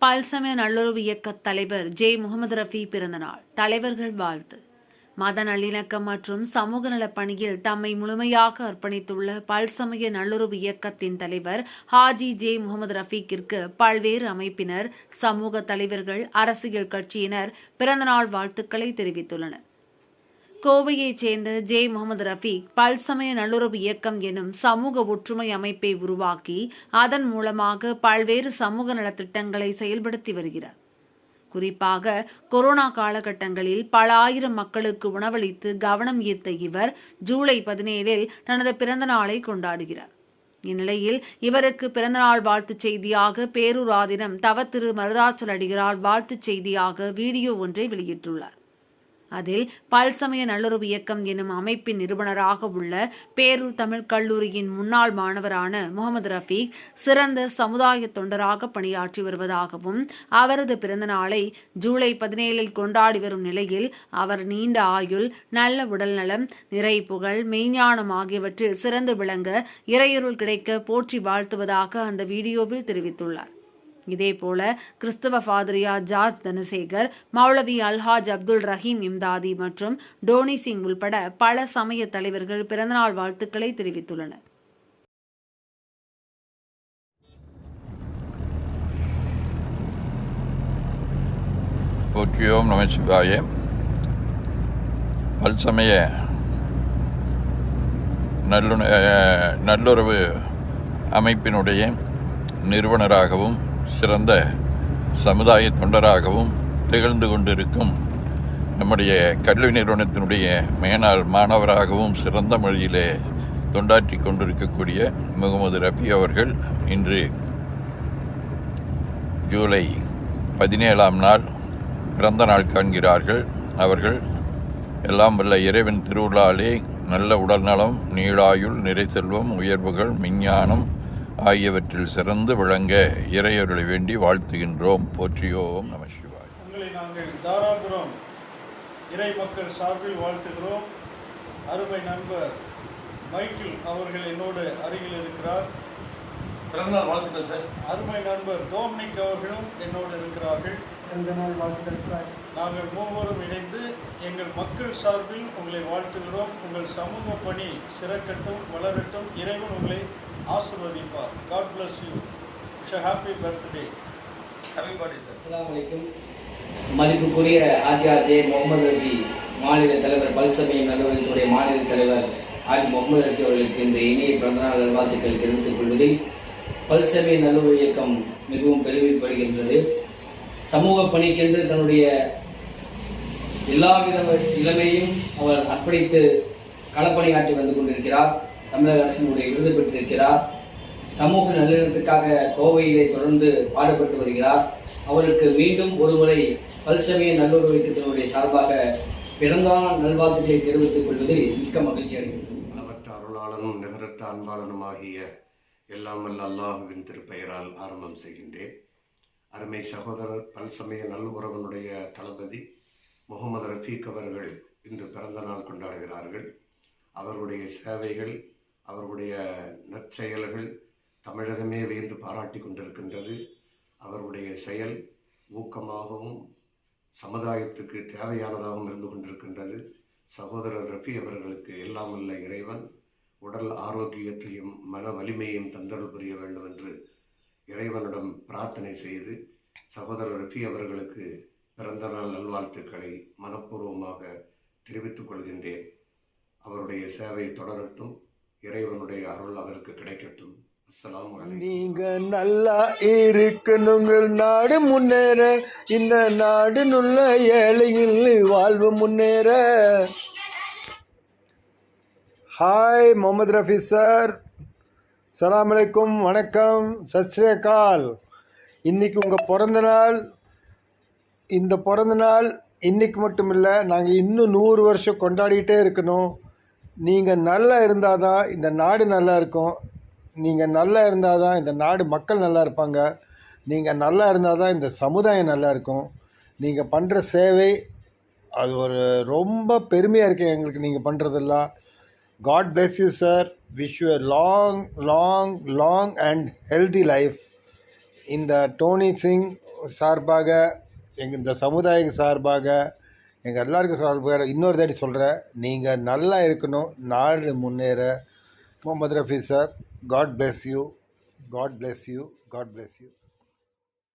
பல்சமய நல்லுறவு இயக்க தலைவர் ஜே. முகமது ரஃபி பிறந்தநாள். தலைவர்கள் வாழ்த்து. மத நல்லிணக்கம் மற்றும் சமூக நலப் பணியில் தம்மை முழுமையாக அர்ப்பணித்துள்ள பல்சமய நல்லுறவு இயக்கத்தின் தலைவர் ஹாஜி ஜே. முகமது ரஃபீக்கிற்கு பல்வேறு அமைப்பினர் சமூக தலைவர்கள் அரசியல் கட்சியினர் பிறந்தநாள் வாழ்த்துக்களை தெரிவித்துள்ளனர். கோவையைச் சேர்ந்த ஜே. முகமது ரஃபீக் பல்சமய நல்லுறவு இயக்கம் எனும் சமூக ஒற்றுமை அமைப்பை உருவாக்கி அதன் மூலமாக பல்வேறு சமூக நலத்திட்டங்களை செயல்படுத்தி வருகிறார். குறிப்பாக கொரோனா காலகட்டங்களில் பல ஆயிரம் மக்களுக்கு உணவளித்து கவனம் ஈர்த்த இவர் ஜூலை பதினேழில் தனது பிறந்த நாளை கொண்டாடுகிறார். இந்நிலையில் இவருக்கு பிறந்தநாள் வாழ்த்துச் செய்தியாக பேரூராதினம் தவ தவத்திரு மருதாச்சல் அடிகளால் வாழ்த்துச் செய்தியாக வீடியோ ஒன்றை வெளியிட்டுள்ளார். அதில் பல்சமய நல்லுறவு இயக்கம் எனும் அமைப்பின் நிறுவனராக உள்ள பேரூர் தமிழ் கல்லூரியின் முன்னாள் மாணவரான முகமது ரஃபீக் சிறந்த சமுதாய தொண்டராக பணியாற்றி வருவதாகவும் அவரது பிறந்த நாளை ஜூலை பதினேழில் கொண்டாடி வரும் நிலையில் அவர் நீண்ட ஆயுள் நல்ல உடல்நலம் நிறை புகழ் மெய்ஞானம் ஆகியவற்றில் சிறந்து விளங்க இறையருள் கிடைக்க போற்றி வாழ்த்துவதாக அந்த வீடியோவில் தெரிவித்துள்ளார். இதேபோல கிறிஸ்தவ ஃபாதரியா ஜார்ஜ் தனசேகர் மௌலவி அல்ஹாஜ் அப்துல் ரஹீம் இம்தாதி மற்றும் டோனி சிங் உள்பட பல சமய தலைவர்கள் பிறந்தநாள் வாழ்த்துக்களை தெரிவித்துள்ளனர். போற்றியோம் நமச்சிவாய பல்சமய நல்லுண நல்லுறவு அமைப்பினுடைய நிறுவனராகவும் சிறந்த சமுதாய தொண்டராகவும் திகழ்ந்து கொண்டிருக்கும் நம்முடைய கல்வி நிறுவனத்தினுடைய மேனாள் மாணவராகவும் சிறந்த மொழியிலே தொண்டாற்றி கொண்டிருக்கக்கூடிய முகமது ரஃபி அவர்கள் இன்று ஜூலை பதினேழாம் நாள் பிறந்த நாள் காண்கிறார்கள். அவர்கள் எல்லாம் வல்ல இறைவன் திருவிழாலே நல்ல உடல்நலம் நீளாயுள் நிறை செல்வம் உயர்வுகள் விஞ்ஞானம் ஆகியவற்றில் சிறந்து விளங்க இறையருளை வேண்டி வாழ்த்துகின்றோம். போற்றியோம் நம சிவாய். உங்களை நாங்கள் தாராபுரம் இறை மக்கள் சார்பில் வாழ்த்துகிறோம். அருமை நண்பர் மைக்கேல் அவர்கள் என்னோடு அருகில் இருக்கிறார். பிறந்தநாள் வாழ்த்துக்கள் சார். அருமை நண்பர் டோம்னிக் அவர்களும் என்னோடு இருக்கிறார்கள். பிறந்த நாள் வாழ்த்துக்கள் சார். நாங்கள் மூவரும் இணைந்து எங்கள் மக்கள் சார்பில் உங்களை வாழ்த்துகிறோம். உங்கள் சமூக பணி சிறக்கட்டும் வளரட்டும். இறைவன் உங்களை ஆசிர்வதிப்பார். God bless you wish happy birthday happy birthday sir அலைக்கும் மதிப்புக்குரிய ஆஜியார் ஜே முகமது ரஃபி மாநில தலைவர் பல்சமயம் நல்லுறவுத்துறை மாநில தலைவர் ஆஜி முகமது ரஃபி அவர்களுக்கு இந்த இனிய பிறந்தநாள் நல்வாழ்த்துக்கள் தெரிவித்துக் கொள்வதில் பல்சமய நல்லுறவு இயக்கம் மிகவும் பெருமைப்படுகின்றது. சமூக பணிக்கென்று தன்னுடைய எல்லாவித இளமையும் அவர் அர்ப்பணித்து களப்பணியாற்றி வந்து கொண்டிருக்கிறார். தமிழக அரசினுடைய விருது பெற்றிருக்கிறார். சமூக நல்லிணத்துக்காக கோவையிலே தொடர்ந்து பாடுபட்டு வருகிறார். அவருக்கு மீண்டும் ஒருமுறை பல்சமய நல்லுறவு இயக்கத்தினுடைய சார்பாக பிறந்தநாள் நல்வாழ்த்துக்களை தெரிவித்துக் கொள்வதில் மிக்க மகிழ்ச்சி அடைகிறது அளவற்ற அருளாளனும் நிகரற்ற அன்பாளனுமாகிய எல்லாம் வல்ல அல்லாஹுவின் திருப்பெயரால் ஆரம்பம் செய்கின்றேன். அருமை சகோதரர் பல்சமய நல்லுறவனுடைய தளபதி முகமது ரஃபீக் அவர்கள் இன்று பிறந்த நாள் கொண்டாடுகிறார்கள். அவருடைய சேவைகள் அவருடைய நற்செயல்கள் தமிழகமே வியந்து பாராட்டி கொண்டிருக்கின்றது. அவருடைய செயல் ஊக்கமாகவும் சமுதாயத்துக்கு தேவையானதாகவும் இருந்து கொண்டிருக்கின்றது. சகோதரர் ரஃபி அவர்களுக்கு எல்லாம் உள்ள இறைவன். உடல் ஆரோக்கியத்தையும் மன வலிமையையும் தந்தல் புரிய வேண்டும் என்று இறைவனிடம் பிரார்த்தனை செய்து சகோதரர் ரஃபி அவர்களுக்கு பிறந்த நாள் நல்வாழ்த்துக்களை மனப்பூர்வமாக தெரிவித்துக் கொள்கின்றேன். அவருடைய சேவை தொடரட்டும். இறைவனுடைய அருள் அவருக்கு கிடைக்கட்டும். நீங்க நல்லா இருக்கணுங்க நாடு முன்னேற. இந்த நாடு நுள்ள ஏழையில் வாழ்வு முன்னேற. ஹாய் முகமது ரஃபி சார் சலாம் அலைக்கும் வணக்கம். சத் இன்றைக்கி இன்னைக்கு உங்கள் பிறந்த நாள். இந்த பிறந்தநாள் இன்றைக்கி மட்டும் இல்லை நாங்கள் இன்னும் நூறு வருஷம் கொண்டாடிக்கிட்டே இருக்கணும். நீங்கள் நல்லா இருந்தால் தான் இந்த நாடு நல்லா இருக்கும். நீங்கள் நல்லா இருந்தால் தான் இந்த நாடு மக்கள் நல்லா இருப்பாங்க. நீங்கள் நல்லா இருந்தால் தான் இந்த சமுதாயம் நல்லா இருக்கும். நீங்கள் பண்ணுற சேவை அது ஒரு ரொம்ப பெருமையாக இருக்குது எங்களுக்கு நீங்கள் பண்ணுறதெல்லாம் God bless you sir wish you long long long and healthy life இந்த டோனி சிங் சார்பாக எங்கள் இந்த சமுதாயம் சார்பாக எங்கள் எல்லாருக்கும் சார்பாக இன்னொரு தாட்டி சொல்கிறேன் நீங்கள் நல்லா இருக்கணும். நாடு முன்னேற. Muhammad Rafi sir God bless you God bless you God bless you